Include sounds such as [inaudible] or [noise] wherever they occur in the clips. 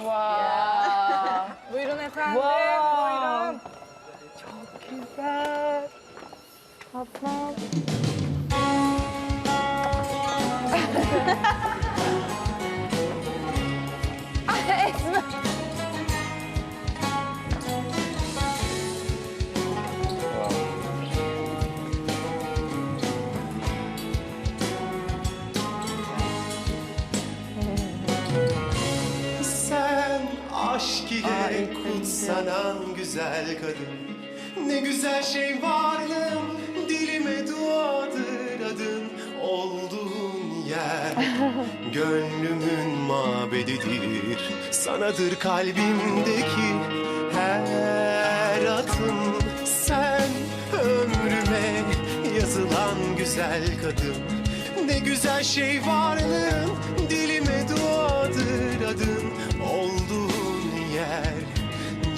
와. 뭐 이런 회사 안 돼. 뭐 이런. 좋겠다. 아빠. İle kutsanan güzel kadın. Ne güzel şey varlığım dilime duadır adın. Olduğun yer [laughs] gönlümün mabedidir. Sanadır kalbimdeki her adım Sen ömrüme yazılan güzel kadın. Ne güzel şey varlığın dilime duadır adın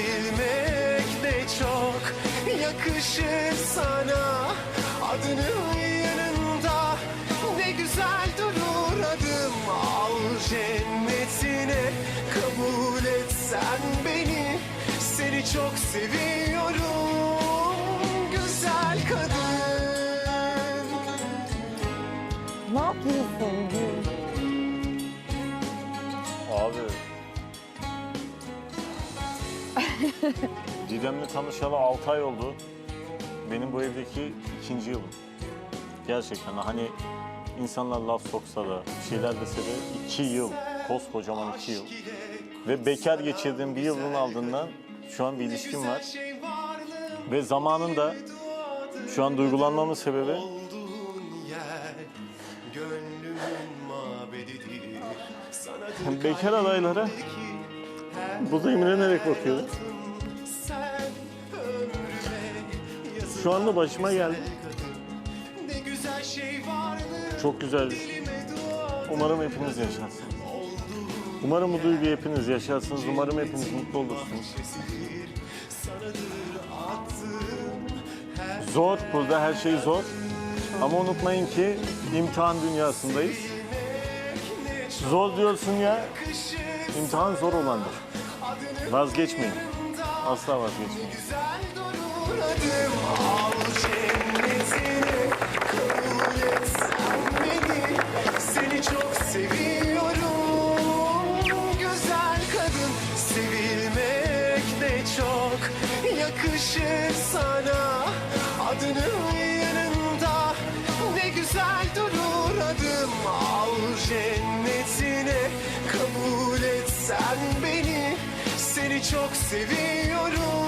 Sevilmek ne çok yakışır sana Adının yanında ne güzel durur adım Al cennetine kabul et sen beni Seni çok seviyorum güzel kadın Ne yapıyorsun Gül? Abi. Didem'le tanışalı 6 ay oldu. Benim bu evdeki ikinci yılım. Gerçekten hani insanlar laf soksa da bir şeyler dese de iki yıl, koskocaman iki yıl. Ve bekar geçirdiğim bir yılın ardından şu an bir ilişkim var. Ve zamanında şu an duygulanmamın sebebi [laughs] bekar adaylara kalbimdeki burada imrenerek bakıyorum. Şu anda başıma geldi. Ne güzel şey Çok güzel. Umarım hepiniz yaşarsınız. Umarım bu duyguyu hepiniz yaşarsınız. Umarım hepiniz mutlu olursunuz. Zor, burada her şey zor. Ama unutmayın ki imtihan dünyasındayız. Zor diyorsun ya, imtihan zor olandır. Vazgeçmeyin. Asla vazgeçmeyin. Yakışır sana. Adının yanında ne güzel durur adım. Al cennetine kabul et sen beni. Seni çok seviyorum